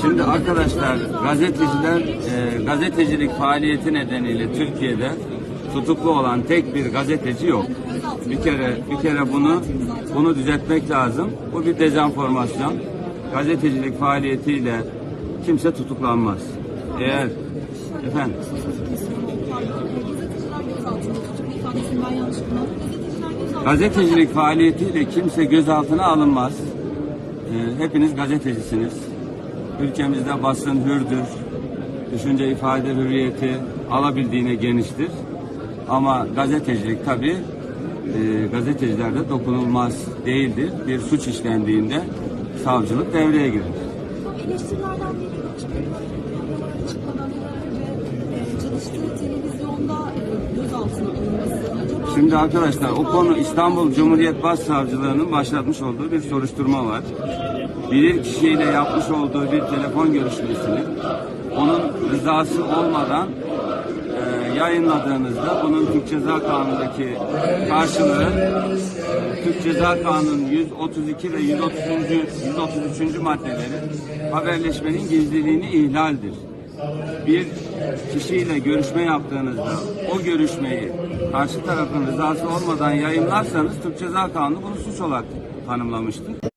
Şimdi arkadaşlar gazeteciler e, gazetecilik faaliyeti nedeniyle Türkiye'de tutuklu olan tek bir gazeteci yok. Bir kere bir kere bunu bunu düzeltmek lazım. Bu bir dezenformasyon. Gazetecilik faaliyetiyle kimse tutuklanmaz. Eğer efendim gazetecilik faaliyetiyle kimse gözaltına alınmaz. Ee, hepiniz gazetecisiniz. Ülkemizde basın hürdür. Düşünce ifade hürriyeti alabildiğine geniştir. Ama gazetecilik tabii e, gazetecilerde dokunulmaz değildir. Bir suç işlendiğinde savcılık devreye girer. Eleştirilerden biri e, çalıştığı televizyonda e, gözaltına alınması. Acaba Şimdi arkadaşlar o konu İstanbul Cumhuriyet Başsavcılığı'nın başlatmış olduğu bir soruşturma var. Bilir kişiyle yapmış olduğu bir telefon görüşmesini onun rızası olmadan e, yayınladığınızda bunun Türk Ceza Kanunu'ndaki karşılığı Türk Ceza Kanunu 132 ve 130. 133. maddeleri haberleşmenin gizliliğini ihlaldir bir kişiyle görüşme yaptığınızda o görüşmeyi karşı tarafın rızası olmadan yayınlarsanız Türk Ceza Kanunu bunu suç olarak tanımlamıştır.